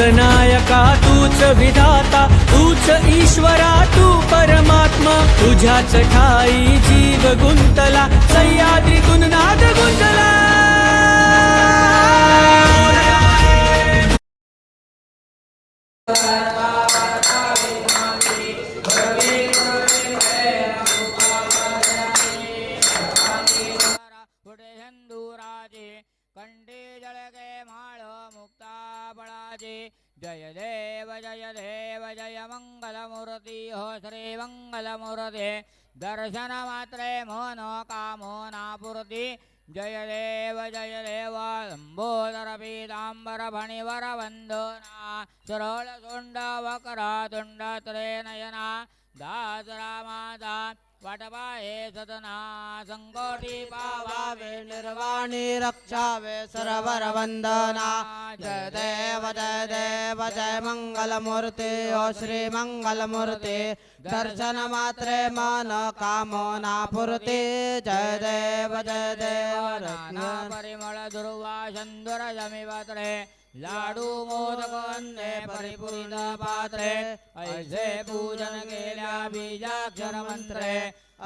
नायका तूच विधाता तूच ईश्वरा तू परमात्मा. तुझ्याच ठाई जीव गुंतला सह्याद्रीतून नाद गुंतला. पुढे मंगलमूर्ती दर्शन मात्रे मोन कामना पूर्ती जय देव जय देव लंबोदर पीतांबर फणिवर तुंड त्रे नयना दास रामादा हे सदना संकोटी पावावे निर्वाणी रक्षावे सरवर वंदना जय देव जय देव जय मंगलमूर्ती ओ श्री मंगलमूर्ती। दर्शन मात्रे मन कामना पूर्ती जय देव जय देव रत्न। परिमळ दुर्वा चंदुर जमी पात्रे लाडू मोदक वंदे परिपूर्ण पात्रे ऐसे पूजन केल्या बीजाक्षर मंत्रे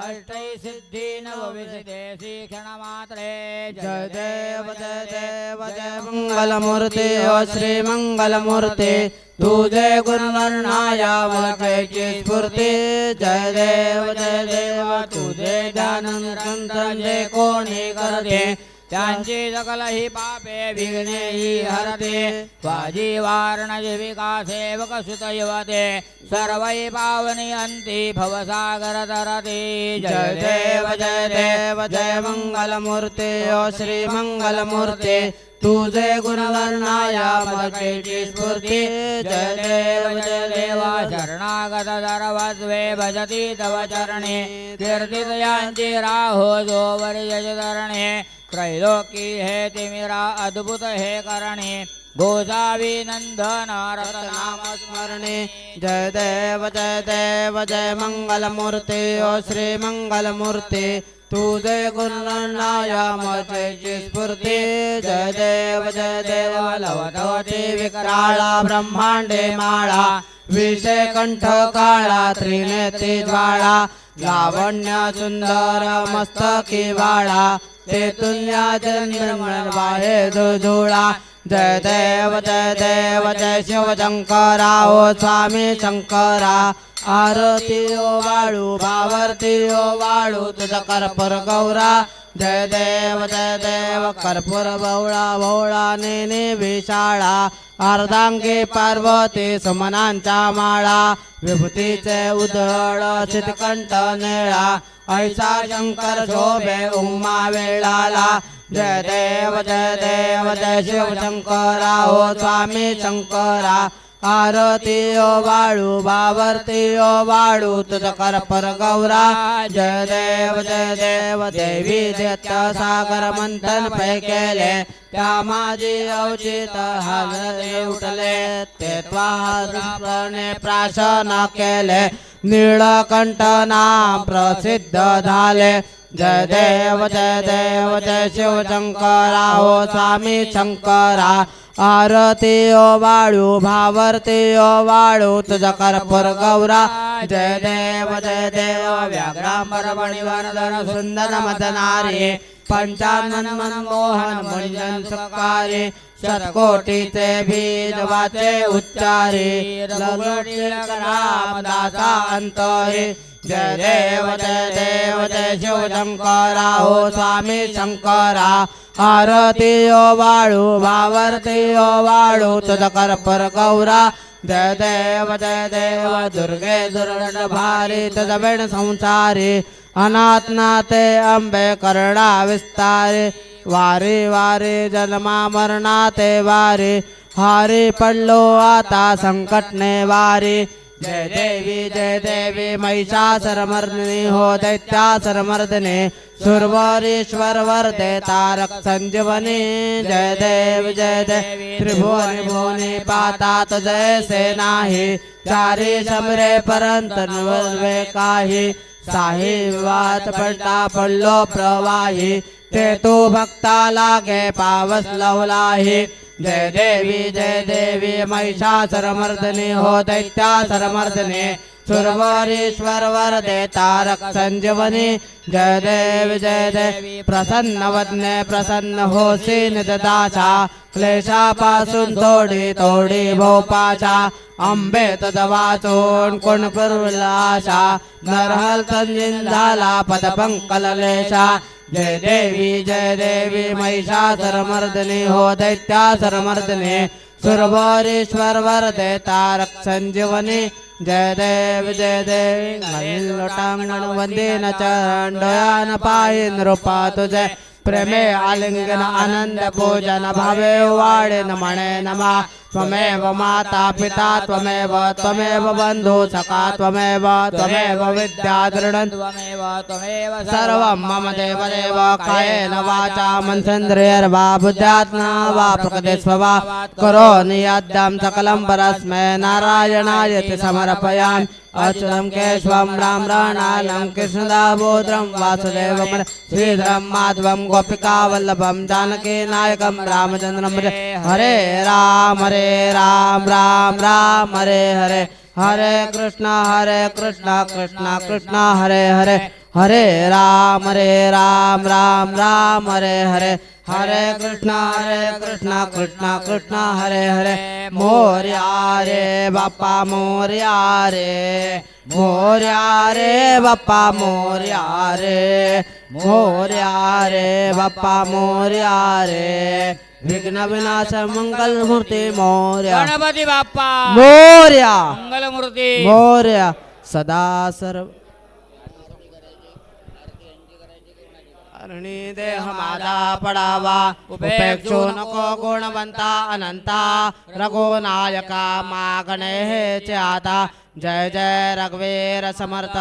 अष्टै सिद्धी नवविसिते शिक्षण मात्रे जय देव जय देव जय मंगलमूर्ती ओ श्री मंगलमूर्ती तुझे गुणवर्णाया वलकैची स्फूर्ती। जय देव जय देव तुझे निरंतर जे कोणी करते। त्यांची सकल ही पापे विघ्ने ही हरते वाजी वारण जीविका सेवक सुत युवते सर्वै पावनी अंती भवसागर तरते। जय देव जय देव जय मंगलमूर्ती ओ श्री मंगलमूर्ती। तुझे गुणवर्णाया वलकैची स्फूर्ती। जय देव जय देव। शरणागत सर्वस्वे भजती तव चरणे। कीर्तित यांची राहो जो वर्यज धरणे त्रैलोकी हे तिमिरा अद्भुत हे करणे. गोसावी नंदन नाम स्मरणे जय देव जय देव जय मंगलमूर्ती. ओ श्री मंगलमूर्ती तुझे गुणनायामची स्फूर्ती. जय देव जय देव लवधवती विकराळा ब्रह्मांडे माळा. विषय कंठ काळा त्रिनेती ज्वाळा. लावण्य सुंदर मस्तकी वाळा ते तुल्या निर्मळ वाहे जय देव जय देव जय शिव शंकरा ओ स्वामी शंकरा। आरती ओ वाळू भावर्ती ओ वाळू तुझ कर्पूर गौरा। जय देव जय देव कर्पूर भवळा भोळा नेने विशाळा अर्धांगी पार्वती सुमनांच्या माळा विभूतीचे उधळ चितकंठ निळा ऐसा शंकर शोभे उमा वेळाला. जय देव जय देव जय शिव शंकरा हो स्वामी शंकरा. आरती ओ वाळू बावरती ओ वाळू तुझ कर्पर गौरा. जय देव जय देव देवी देत सागर मंथन पै केले. त्या माझी अवचित हालरे उठले. ते त्वाने प्राशन केले. निळकंठ नाम प्रसिद्ध झाले. जय देव जय देव जय शिव शंकरा ओ स्वामी शंकरा. आरती ओ वाळू भावर्ती ओ वाळू तुझा कर्पूर गौरा. जय देव जय देव व्याघ्रांबर मणिवर्धन सुंदर मदनारी. पंचानन मनमोहन मुंजन सुकारी. शतकोटीचे बीज वाचे उच्चारी. रामदासा अंतरे. जय देव जय देव जय शिव शंकरा हो स्वामी शंकरा आरती ओ वाळू भावरती ओ वाळू तुझ पर गौरा। जय देव जय देव दुर्गे दुर्गट भारी तुझ संसारी अनाथ नाते अंबे कर्णा विस्तारी। वारी वारी जन्मा मरणाते वारी हारी पडलो आता संकटने वारी। जय देवी जय देवी महिषासुरमर्दिनी हो दैत्यासुरमर्दिनी सुरवरीश्वर वरदे तारक संजीवनी। जय देव जय देव त्रिभुवनी भुवनी पातात जैसे नाही। चारी समरे परंत नवे काही। साही विवाद पडता पडलो प्रवाही। ते तू भक्ता लागे पावस लवलाही। जय देवी जय देवी महिषासरमर्दने हो दैत्यासरमर्दने सुरवरीश्वर वरदे तारक संजीवनी। जय देव जय देव प्रसन्न हो वदने प्रसन्न होसी निददाचा क्लेशापासून थोडी थोडी भोपाचा। अंबे तदवाचून कोण पुरविलाशा नरहल संजिन झाला पदपंकलेशा जय देवी जय देवी महिषासुरमर्दिनी हो दैत्यासुरमर्दिनी सुरवरीश्वर वरदे तारक संजीवनी। जय देव जय देव लोटांगण वंदीन चरण डोळ्यान पाहिन नृपा तुझे। प्रेमे आलिंगन आनंद भोजन भावे वाढेन नमणे नमा। त्वमेव माता पिता त्वमेव त्वमेव बंधू सखा त्वमेव त्वमेव विद्या दृढं त्वमेव त्वमेव सर्वं मम देव देव कायेन वाचा मनसेन्द्रियर्वा बुद्ध्यात्मा वा प्रकृतिस्व वा। करोमि यद्यं सकलं परस्मै नारायणाय समर्पयामि। अच्युतं केशवं राम राणालं वासुदेवं श्रीधरं माधवं गोपिकावल्लभं जानकी नायकं रामचन्द्रं हरे राम हरे राम राम राम हरे हरे हरे कृष्ण हरे कृष्ण कृष्ण कृष्ण हरे हरे हरे राम हरे राम राम राम हरे हरे। हरे कृष्ण हरे कृष्ण कृष्ण कृष्ण हरे हरे। मोर्या रे बाप्पा मोर्या रे। मोर्या रे बाप्पा मोर्या रे। मोर्या रे बाप्पा मोर्या रे। विघ्न विनाश मंगल मूर्ती मोर्या। गणपती बाप्पा। मोर्या। मंगलमूर्ती मोर्या। सदा सर्व अरणी देह माझा पडावा. उपेक्षो नको गुणवंता अनंता. रघुनायका मागणे हेचे आता जय जय रघुवीर समर्थ।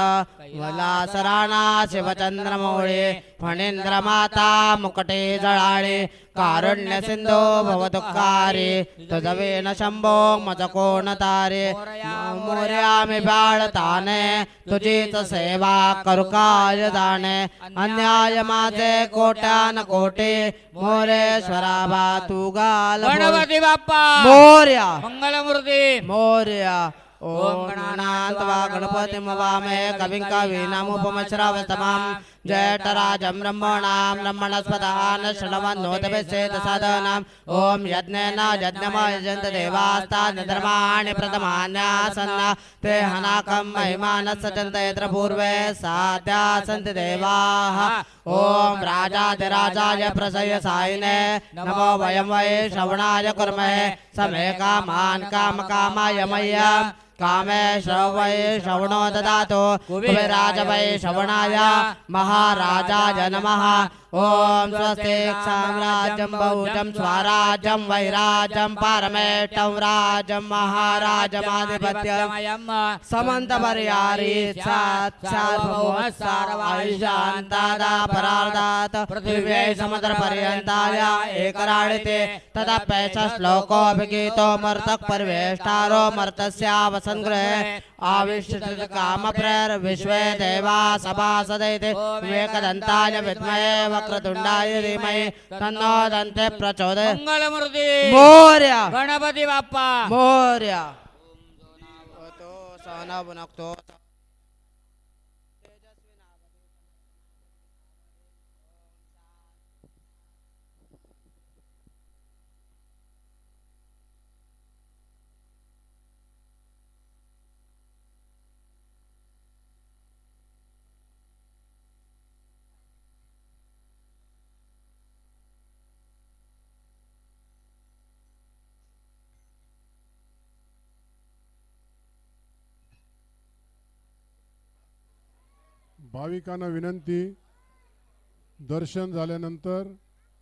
मला सराणा शिवचंद्र मोळे फणींद्र माता मुकटे जळाळे कारुण्य सिंधू भवदुःखारे तुझवेन शंभो मज कोण तारे। मोर्या मी बाळताने तुझीच सेवा करू काय जाणे। अन्याय माझे कोट्यान कोटी मोरेश्वरा बा तू गाल गणपती बाप्पा! मोर्या! मंगलमूर्ती! मोर्या! ఓం గణానాథ వా గణపతిం వామే కవిం కవీనాముపమశ్రావస్తమాం जयटराजं ब्रह्मणां ब्रह्मणस्पदान् शृण्वन्नोतभिषेद साधनाम्। ॐ यज्ञेन यज्ञमयजन्त देवास्तान् धर्माणि प्रथमान्यासन्न। ते हनाकं महिमानस्य सजन्त यत्र पूर्वे साध्या सन्ति देवाः। ॐ राजाधिराजाय प्रसय सायिने। नमो वयं वै श्रवणाय कुर्महे समे कामान् कामकामाय मह्यम्। कामेश वै श्रवणो ददातु। कुबेराज वै श्रवणाय। महाराजाय नमः। ॐ स्वस्ते साम्राज्य बहुत स्वराजं वैराजं पारमेटं राजं महाराजमाधिपत्यमयं समन्तपर्यारि साक्षात्भुवस्सारवायुशान्तादापरार्धात् पृथिव्यै समुद्रपर्यन्ताय एकराणिते तदा पैशश्लोकोऽभिगीतो मर्तक् परिवेष्टारो मर्तस्यावसङ्ग्रहे आविष्टितकामप्रैर्विश्वे देवा वक्रतुण्डाय धीमहि तन्नो दन्ते प्रचोदय। मंगलमूर्ती। मोर्या। गणपती बाप्पा। मोर्या। सनवनक्तो भाविकांना विनंती दर्शन झाल्यानंतर